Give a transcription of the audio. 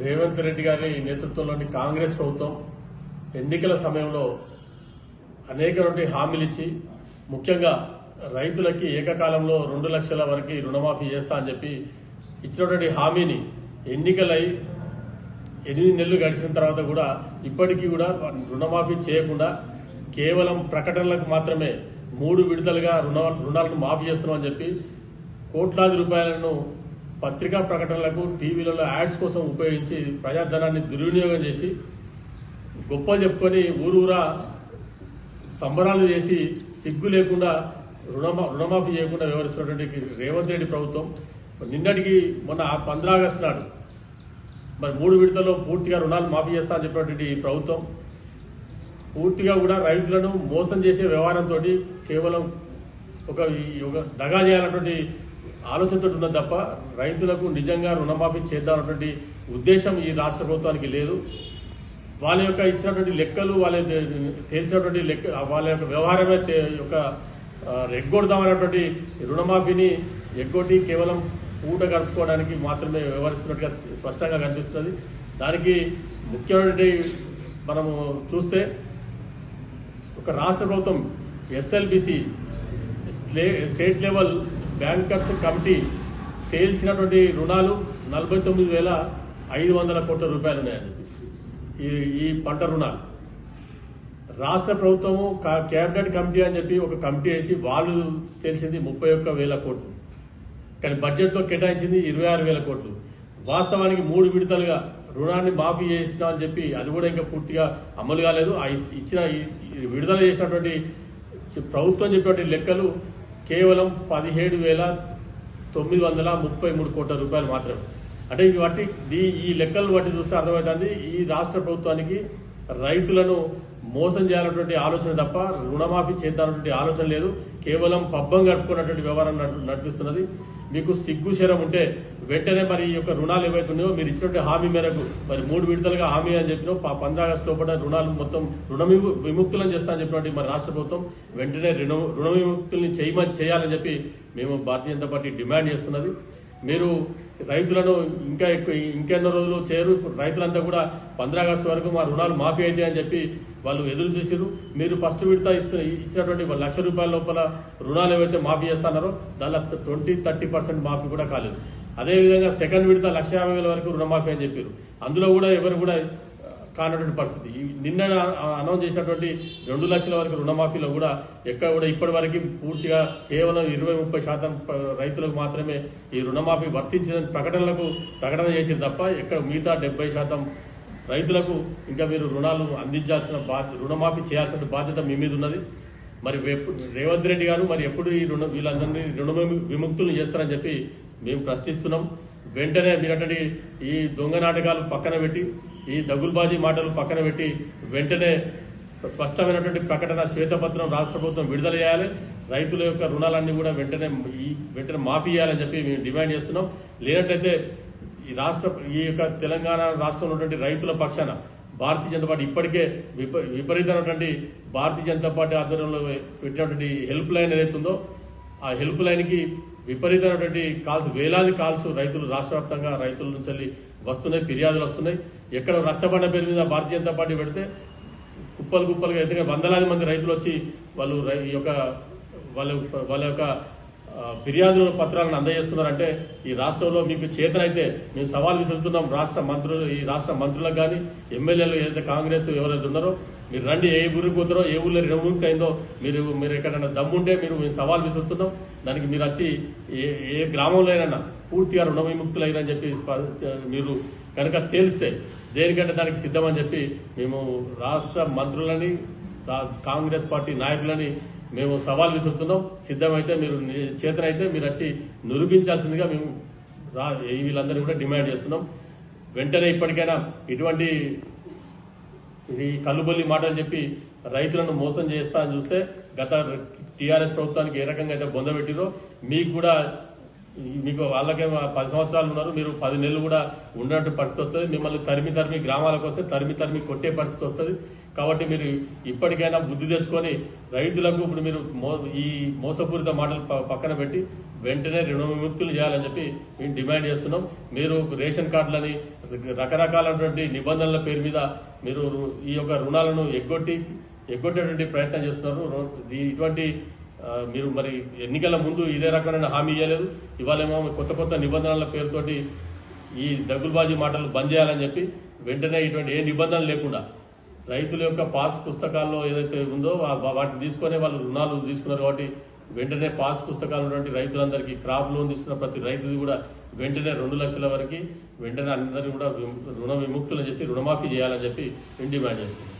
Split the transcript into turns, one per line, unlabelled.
రేవంత్ రెడ్డి గారి నేతృత్వంలోని కాంగ్రెస్ ప్రభుత్వం ఎన్నికల సమయంలో అనేకటువంటి హామీలు ఇచ్చి ముఖ్యంగా రైతులకి ఏకకాలంలో రెండు లక్షల వరకు రుణమాఫీ చేస్తా అని చెప్పి ఇచ్చినటువంటి హామీని ఎన్నికలై ఎనిమిది నెలలు గడిచిన తర్వాత కూడా ఇప్పటికీ కూడా రుణమాఫీ చేయకుండా కేవలం ప్రకటనలకు మాత్రమే మూడు విడతలుగా రుణ రుణాలను మాఫీ చేస్తున్నామని చెప్పి కోట్లాది రూపాయలను పత్రికా ప్రకటనలకు టీవీలలో యాడ్స్ కోసం ఉపయోగించి ప్రజాధనాన్ని దుర్వినియోగం చేసి గొప్పలు చెప్పుకొని ఊరూరా సంబరాలు చేసి సిగ్గు లేకుండా రుణమా రుణమాఫీ చేయకుండా వ్యవహరిస్తున్నటువంటి రేవంత్ రెడ్డి ప్రభుత్వం నిన్నటికి మొన్న పంద్రా ఆగస్టు నాడు మరి మూడు విడతల్లో పూర్తిగా రుణాలు మాఫీ చేస్తా అని చెప్పినటువంటి ప్రభుత్వం పూర్తిగా కూడా రైతులను మోసం చేసే వ్యవహారంతో కేవలం ఒక ఒక దగా చేయాలన్నటువంటి ఆలోచనతో ఉన్నది తప్ప రైతులకు నిజంగా రుణమాఫీ చేద్దామన్నటువంటి ఉద్దేశం ఈ రాష్ట్ర ప్రభుత్వానికి లేదు. వాళ్ళ యొక్క ఇచ్చినటువంటి లెక్కలు వాళ్ళ తేల్చినటువంటి లెక్క వాళ్ళ యొక్క వ్యవహారమే యొక్క ఆ, ఎగ్గొడదామన్నటువంటి రుణమాఫీని ఎగ్గొట్టి కేవలం పూట గడుపుకోవడానికి మాత్రమే వ్యవహరిస్తున్నట్టుగా స్పష్టంగా కనిపిస్తుంది దానికి ముఖ్యమైనటువంటి మనము చూస్తే ఒక రాష్ట్ర ప్రభుత్వం SLBC state level bankers committee తేల్చినటువంటి రుణాలు నలభై తొమ్మిది వేల ఐదు వందల కోట్ల రూపాయలు ఉన్నాయని ఈ ఈ పంట రుణాలు. రాష్ట్ర ప్రభుత్వము కా- కేబినెట్ కమిటీ అని చెప్పి ఒక కమిటీ వేసి వాళ్ళు తెలిసింది ముప్పై ఒక్క వేల కోట్లు. కానీ బడ్జెట్లో కేటాయించింది ఇరవై ఆరు వేల కోట్లు. వాస్తవానికి మూడు విడతలుగా రుణాన్ని మాఫీ చేసిన అని చెప్పి అది కూడా ఇంకా పూర్తిగా అమలు కాలేదు. ఆ ఇచ్చిన ఈ- విడుదల చేసినటువంటి ప్రభుత్వం చెప్పినటువంటి లెక్కలు కేవలం పదిహేడు వేల తొమ్మిది వందల ముప్పై మూడు కోట్ల రూపాయలు మాత్రమే. అంటే ఇవి బట్టి దీ- ఈ లెక్కలు బట్టి చూస్తే అర్థమవుతుంది ఈ రాష్ట్ర ప్రభుత్వానికి రైతులను మోసం చేయాలన్నటువంటి ఆలోచన తప్ప రుణమాఫీ చేద్దామన్నటువంటి ఆలోచన లేదు. కేవలం పబ్బం గడుపుకున్నటువంటి వ్యవహారం నడిపిస్తున్నది. మీకు సిగ్గు శరం ఉంటే వెంటనే మరి ఈ యొక్క రుణాలు ఏవైతున్నాయో మీరు ఇచ్చినటువంటి హామీ మేరకు మరి మూడు విడతలుగా హామీ అని చెప్పిన. పంద్రా ఆగస్టు లోపల రుణాలు మొత్తం రుణ విముక్తులను చేస్తా అని చెప్పినటువంటి మరి రాష్ట్ర ప్రభుత్వం వెంటనే రుణ రుణ విముక్తుల్ని చేయమని చేయాలని చెప్పి మేము భారతీయ జనతా పార్టీ డిమాండ్ చేస్తున్నది. మీరు రైతులను ఇంకా ఎక్కువ ఇంకెన్నో రోజులు చేయరు. రైతులంతా కూడా పంద్రా ఆగస్టు వరకు మా రుణాలు మాఫీ అయితే అని చెప్పి వాళ్ళు ఎదురు చూసారు మీరు ఫస్ట్ విడత ఇస్తున్న ఇచ్చినటువంటి లక్ష రూపాయల లోపల రుణాలు ఏవైతే మాఫీ చేస్తున్నారో దానిలో ట్వంటీ థర్టీ పర్సెంట్ మాఫీ కూడా కాలేదు. అదేవిధంగా సెకండ్ విడత లక్ష యాభై వేల వరకు రుణమాఫీ అని చెప్పారు అందులో కూడా ఎవరు కూడా కానటువంటి పరిస్థితి. నిన్న అనౌన్స్ చేసినటువంటి రెండు లక్షల వరకు రుణమాఫీలో కూడా ఎక్కడ కూడా ఇప్పటి వరకు పూర్తిగా కేవలం ఇరవై ముప్పై శాతం రైతులకు మాత్రమే ఈ రుణమాఫీ వర్తించిన ప్రకటనలకు ప్రకటన చేసింది తప్ప ఎక్కడ మిగతా డెబ్బై శాతం రైతులకు ఇంకా మీరు రుణాలు అందించాల్సిన బాధ్యత రుణమాఫీ చేయాల్సిన బాధ్యత మీ మీద ఉన్నది. మరి రేవంత్ రెడ్డి గారు మరి ఎప్పుడు ఈ రుణ వీళ్ళందరినీ రుణ విముక్తులను విముక్తులు చేస్తారని చెప్పి మేము ప్రశ్నిస్తున్నాం. వెంటనే మీరటువంటి ఈ దొంగ నాటకాలు పక్కన పెట్టి ఈ దగుల్బాజీ మాటలు పక్కన పెట్టి వెంటనే స్పష్టమైనటువంటి ప్రకటన శ్వేతపత్రం రాష్ట్ర ప్రభుత్వం విడుదల చేయాలి. రైతుల యొక్క రుణాలన్నీ కూడా వెంటనే ఈ వెంటనే మాఫీ చేయాలని చెప్పి మేము డిమాండ్ చేస్తున్నాం. లేనట్లయితే ఈ రాష్ట్ర ఈ యొక్క తెలంగాణ రాష్ట్రంలో ఉన్నటువంటి రైతుల పక్షాన భారతీయ జనతా పార్టీ ఇప్పటికే విప విపరీతమైనటువంటి భారతీయ జనతా పార్టీ ఆధ్వర్యంలో పెట్టినటువంటి హెల్ప్ లైన్ ఏదైతుందో ఆ హెల్ప్ లైన్కి విపరీతమైనటువంటి కాల్స్ వేలాది కాల్స్ రైతులు రాష్ట్ర వ్యాప్తంగా రైతుల నుంచి వస్తున్నాయి ఫిర్యాదులు వస్తున్నాయి. ఎక్కడ రచ్చబండ పేరు మీద భారతీయ జనతా పార్టీ పెడితే కుప్పలు కుప్పలుగా ఎందుకంటే వందలాది మంది రైతులు వచ్చి వాళ్ళు రై- ఈ యొక్క వాళ్ళ వాళ్ళ యొక్క ఫిర్యాదుల పత్రాలను అందజేస్తున్నారంటే ఈ రాష్ట్రంలో మీకు చేతనైతే మేము సవాల్ విసురుతున్నాం. రాష్ట్ర మంత్రులు ఈ రాష్ట్ర మంత్రులకు కానీ ఎమ్మెల్యేలు ఏదైతే కాంగ్రెస్ ఎవరైతే ఉన్నారో మీరు రండి. ఏ ఊరికి పోతారో ఏ ఊళ్ళో రినవిముక్తి అయిందో మీరు మీరు ఎక్కడైనా దమ్ముంటే మీరు మేము సవాల్ విసురుతున్నాం. దానికి మీరు వచ్చి ఏ ఏ గ్రామంలో అయినా పూర్తిగా రుణ విముక్తులైరని చెప్పి స్ప- మీరు కనుక తేలిస్తే దేనికంటే దానికి సిద్ధమని చెప్పి మేము రాష్ట్ర మంత్రులని కాంగ్రెస్ పార్టీ నాయకులని మేము సవాల్ విసురుతున్నాం. సిద్ధమైతే మీరు చేతనైతే మీరు వచ్చి నిరూపించాల్సిందిగా మేము రా వీళ్ళందరినీ కూడా డిమాండ్ చేస్తున్నాం. వెంటనే ఇప్పటికైనా ఇటువంటి ఈ కల్లుబొల్లి మాటలు చెప్పి రైతులను మోసం చేస్తా అని చూస్తే గత టీఆర్ఎస్ ప్రభుత్వానికి ఏ రకంగా అయితే బొందబెట్టిరో మీకు కూడా మీకు వాళ్ళకే పది సంవత్సరాలు ఉన్నారు మీరు పది నెలలు కూడా ఉన్నట్టు పరిస్థితి వస్తుంది. మిమ్మల్ని తరిమి తరిమి గ్రామాలకు వస్తే తరిమి తరిమి కొట్టే పరిస్థితి వస్తుంది. కాబట్టి మీరు ఇప్పటికైనా బుద్ధి తెచ్చుకొని రైతులకు ఇప్పుడు మీరు మో ఈ మోసపూరిత మాటలు పక్కన పెట్టి వెంటనే రుణ విముక్తులు చేయాలని చెప్పి మేము డిమాండ్ చేస్తున్నాం. మీరు రేషన్ కార్డులని రకరకాలైనటువంటి నిబంధనల పేరు మీద మీరు ఈ యొక్క రుణాలను ఎగ్గొట్టి ఎగ్గొట్టేటువంటి ప్రయత్నం చేస్తున్నారు. ఇటువంటి మీరు మరి ఎన్నికల ముందు ఇదే రకమైన హామీ ఇవ్వలేదు ఇవాళేమో కొత్త కొత్త నిబంధనల పేరుతోటి ఈ దగ్గులబాజీ మాటలు బంద్ చేయాలని చెప్పి వెంటనే ఇటువంటి ఏ నిబంధనలు లేకుండా రైతుల యొక్క పాస్ పుస్తకాల్లో ఏదైతే ఉందో వాటిని తీసుకొని వాళ్ళు రుణాలు తీసుకున్నారు కాబట్టి వెంటనే పాస్ పుస్తకాలు ఉన్నటువంటి రైతులందరికీ క్రాప్ లోన్ తీసుకున్న ప్రతి రైతుది కూడా వెంటనే రెండు లక్షల వరకు వెంటనే అందరినీ కూడా రుణ విముక్తులు చేసి రుణమాఫీ చేయాలని చెప్పి డిమాండ్ చేస్తున్నాం